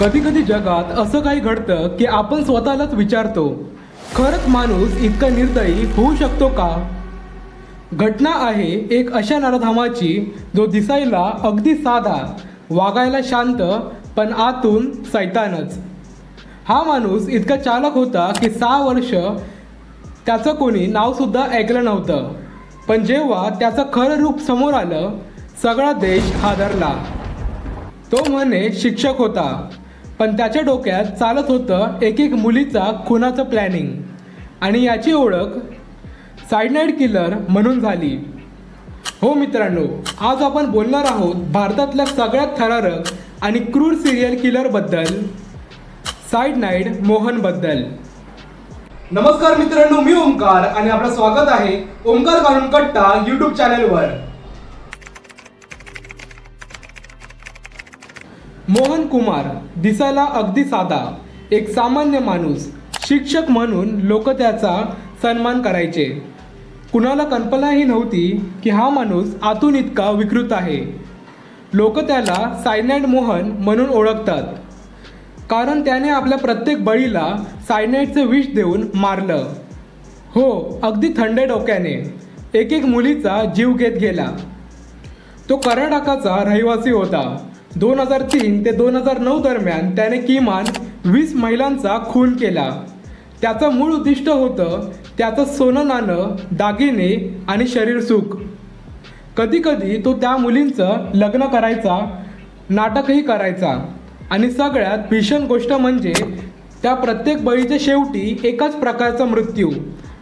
कधी कधी जगात असं काही घडतं की आपण स्वतःलाच विचारतो खरंच माणूस इतका निर्दयी होऊ शकतो का? घटना आहे एक अशा नरधामाची जो दिसायला अगदी साधा वागायला शांत पण आतून सैतानच. हा माणूस इतका चालक होता की सहा वर्ष त्याचं कोणी नावसुद्धा ऐकलं नव्हतं. पण जेव्हा त्याचं खरं रूप समोर आलं सगळा देश हादरला. तो म्हणे शिक्षक होता. पण त्याच्या डोक्यात चालत होतं एक एक मुलीचा खुनाचं प्लॅनिंग आणि याची ओळख साईड नाईट किलर म्हणून झाली. हो मित्रांनो आज आपण बोलणार आहोत भारतातल्या सगळ्यात थरारक आणि क्रूर सिरियल किलरबद्दल साईड नाईट मोहनबद्दल नमस्कार मित्रांनो मी ओंकार आणि आपलं स्वागत आहे ओंकार काढून कट्टा यूट्यूब चॅनलवर मोहन कुमार दिसायला अगदी साधा एक सामान्य माणूस शिक्षक म्हणून लोक त्याचा सन्मान करायचे. कुणाला कल्पनाही नव्हती की हा माणूस आतून इतका विकृत आहे. लोक त्याला सायनाइड मोहन म्हणून ओळखतात. कारण त्याने आपल्या प्रत्येक बळीला सायनाइडचं विष देऊन मारलं. हो अगदी थंड डोक्याने एक एक मुलीचा जीव घेत गेला. तो कर्नाटकाचा रहिवासी होता. दोन हजार तीन ते दोन हजार नऊ दरम्यान त्याने किमान वीस महिलांचा खून केला. त्याचं मूळ उद्दिष्ट होतं त्याचं सोनं नाणं दागिने आणि शरीर सुख. कधी कधी तो त्या मुलींचं लग्न करायचा नाटकही करायचा. आणि सगळ्यात भीषण गोष्ट म्हणजे त्या प्रत्येक बळीच्या शेवटी एकाच प्रकारचा मृत्यू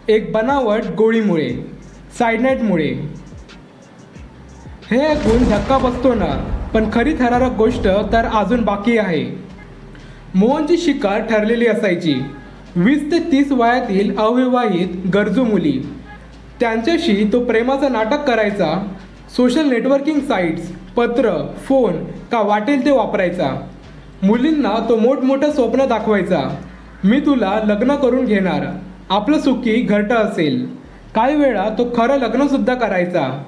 एक बनावट गोळीमुळे सायनाईटमुळे हे ऐकून धक्का बसतो ना. पण खरी थरारक गोष्ट तर अजून बाकी आहे. मोहनची शिकार ठरलेली असायची. वीस ते तीस वयातील अविवाहित गरजू मुली. त्यांच्याशी तो प्रेमाचं नाटक करायचा सोशल नेटवर्किंग साईट्स पत्र फोन का वाटेल ते वापरायचा. मुलींना तो मोठमोठं स्वप्न दाखवायचा. मी तुला लग्न करून घेणार. आपलं सुखी घरटं असेल. काही वेळा तो खरं लग्नसुद्धा करायचा.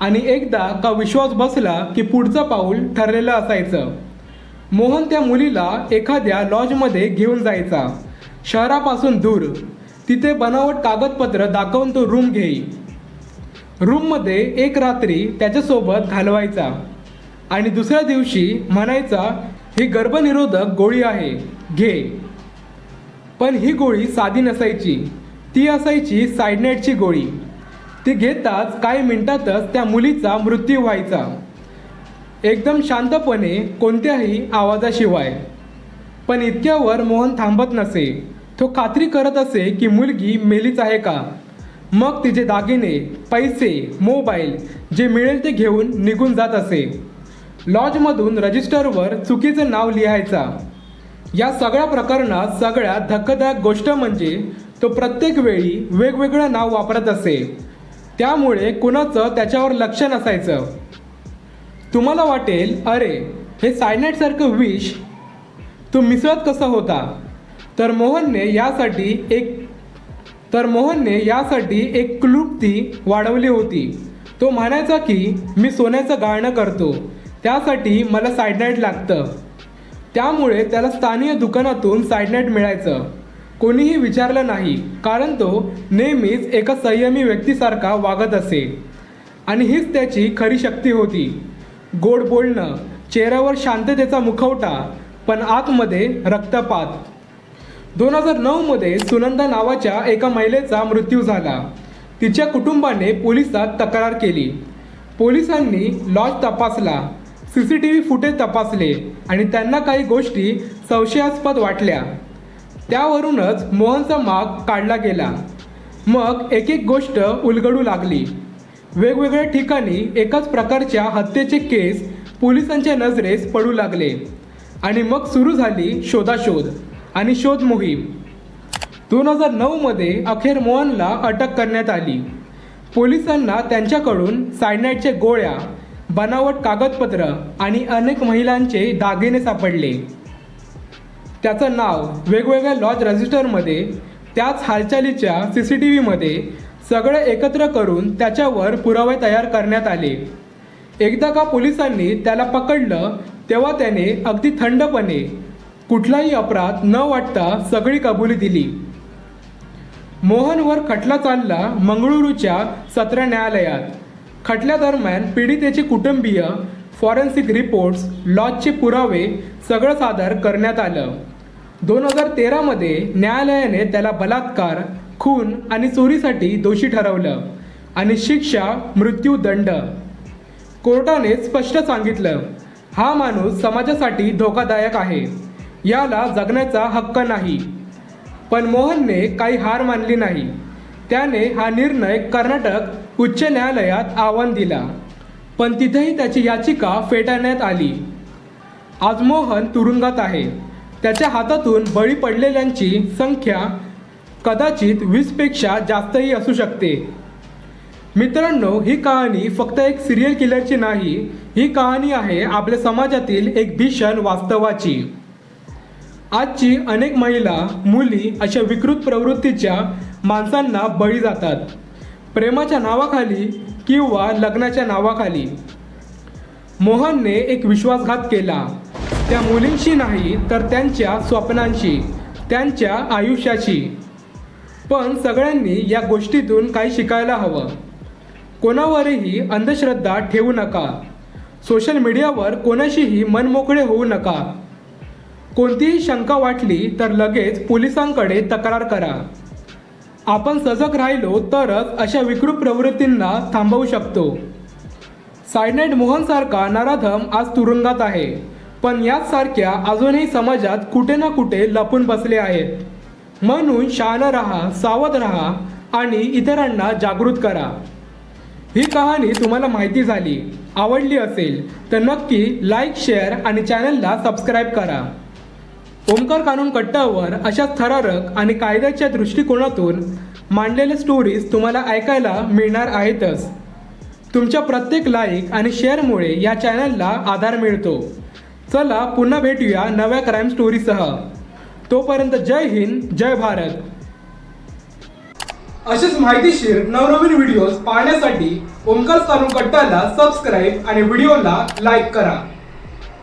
आणि एकदा का विश्वास बसला की पुढचं पाऊल ठरलेलं असायचं. मोहन त्या मुलीला एखाद्या लॉजमध्ये घेऊन जायचा. शहरापासून दूर. तिथे बनावट कागदपत्र दाखवून तो रूम घेई. रूममध्ये एक रात्री त्याच्यासोबत घालवायचा. आणि दुसऱ्या दिवशी म्हणायचा ही गर्भनिरोधक गोळी आहे. घे. पण ही गोळी साधी नसायची. ती असायची सायडनेटची गोळी. ती घेताच काही मिनिटातच त्या मुलीचा मृत्यू व्हायचा. एकदम शांतपणे कोणत्याही आवाजाशिवाय. पण इतक्यावर मोहन थांबत नसे. तो खात्री करत असे की मुलगी मेलीच आहे का? मग तिचे दागिने पैसे मोबाईल जे मिळेल ते घेऊन निघून जात असे. लॉजमधून रजिस्टरवर चुकीचं नाव लिहायचा. या सगळ्या प्रकरणात सगळ्यात धक्कादायक गोष्ट म्हणजे तो प्रत्येक वेळी वेगवेगळं नाव वापरत असे. त्यामुळे कुणाचं त्याच्यावर लक्ष नसायचं. तुम्हाला वाटेल अरे हे सायनाईटसारखं विष तो मिसळत कसा होता? तर मोहनने यासाठी एक तर मोहनने यासाठी एक क्लुप्ती वाढवली होती. तो म्हणायचा की मी सोन्याचं गाळणं करतो. त्यासाठी मला सायडनाईट लागतं. त्यामुळे त्याला स्थानीय दुकानातून सायडनाईट मिळायचं. कोणीही विचारलं नाही कारण तो नेहमीच एका संयमी व्यक्तीसारखा वागत असे. आणि हीच त्याची खरी शक्ती होती. गोड बोलणं चेहऱ्यावर शांततेचा मुखवटा पण आतमध्ये रक्तपात. दोन हजार नऊमध्ये सुनंदा नावाच्या एका महिलेचा मृत्यू झाला. तिच्या कुटुंबाने पोलिसात तक्रार केली. पोलिसांनी लॉज तपासला C C T V footage तपासले आणि त्यांना काही गोष्टी संशयास्पद वाटल्या. त्यावरूनच मोहनचा माग काढला गेला. मग एक एक गोष्ट उलगडू लागली. वेगवेगळ्या ठिकाणी एकाच प्रकारच्या हत्येचे केस पोलिसांच्या नजरेस पडू लागले. आणि मग सुरू झाली शोधाशोध आणि शोध मोहीम. दोन हजार नऊमध्ये अखेर मोहनला अटक करण्यात आली. पोलिसांना त्यांच्याकडून सायनाईटच्या गोळ्या बनावट कागदपत्र आणि अनेक महिलांचे दागिने सापडले. त्याचं नाव वेगवेगळ्या लॉज रजिस्टरमध्ये त्याच हालचालीच्या सी सी टी व्हीमध्ये सगळं एकत्र करून त्याच्यावर पुरावे तयार करण्यात आले. एकदा का पोलिसांनी त्याला पकडलं तेव्हा त्याने अगदी थंडपणे कुठलाही अपराध न वाटता सगळी कबुली दिली. मोहनवर खटला चालला मंगळुरूच्या सत्र न्यायालयात. खटल्यादरम्यान पीडितेचे कुटुंबीय फॉरेन्सिक रिपोर्ट्स लॉजचे पुरावे सगळं सादर करण्यात आलं. दोन हजार तेरामध्ये न्यायालयाने त्याला बलात्कार खून आणि चोरीसाठी दोषी ठरवलं आणि शिक्षा मृत्यूदंड कोर्टाने स्पष्ट सांगितलं हा माणूस समाजासाठी धोकादायक आहे. याला जगण्याचा हक्क नाही. पण मोहनने काही हार मानली नाही. त्याने हा निर्णय कर्नाटक उच्च न्यायालयात आव्हान दिला. पण तिथेही त्याची याचिका फेटाळण्यात आली. आज मोहन तुरुंगात आहे. त्याच्या हातातून बळी पडलेल्यांची संख्या कदाचित वीसपेक्षा जास्तही असू शकते. मित्रांनो ही कहाणी फक्त एक सिरियल किलरची नाही ही कहाणी आहे आपल्या समाजातील एक भीषण वास्तवाची. आजची अनेक महिला मुली अशा विकृत प्रवृत्तीच्या माणसांना बळी जातात. प्रेमाच्या नावाखाली किंवा लग्नाच्या नावाखाली. मोहनने एक विश्वासघात केला. त्या मुलींशी नाही तर त्यांच्या स्वप्नांशी त्यांच्या आयुष्याशी. पण सगळ्यांनी या गोष्टीतून काही शिकायला हवं. कोणावरही अंधश्रद्धा ठेवू नका. सोशल मीडियावर कोणाशीही मनमोकळे होऊ नका. कोणतीही शंका वाटली तर लगेच पोलिसांकडे तक्रार करा. आपण सजग राहिलो तरच अशा विकृत प्रवृत्तींना थांबवू शकतो. सायनाईट मोहनसारखा नराधम आज तुरुंगात आहे. पण याच सारख्या अजूनही समाजात कुठे ना कुठे लपून बसले आहेत. म्हणून शाळा राहा सावध राहा आणि इतरांना जागृत करा. ही कहाणी तुम्हाला माहिती झाली आवडली असेल तर नक्की लाईक शेअर आणि चॅनलला सबस्क्राईब करा. ओंकार कानून कट्टावर अशा थरारक आणि कायद्याच्या दृष्टिकोनातून मांडलेल्या स्टोरीज तुम्हाला ऐकायला मिळणार आहेतच. तुमच्या प्रत्येक लाईक आणि शेअरमुळे या चॅनलला आधार मिळतो. चला पुन्हा भेटूया नव्या क्राईम स्टोरीसह तोपर्यंत जय हिंद जय भारत. असेच माहितीशीर नवनवीन व्हिडिओज पाहण्यासाठी ओमकार सानू कट्टाला सबस्क्राईब आणि व्हिडिओला लाईक करा.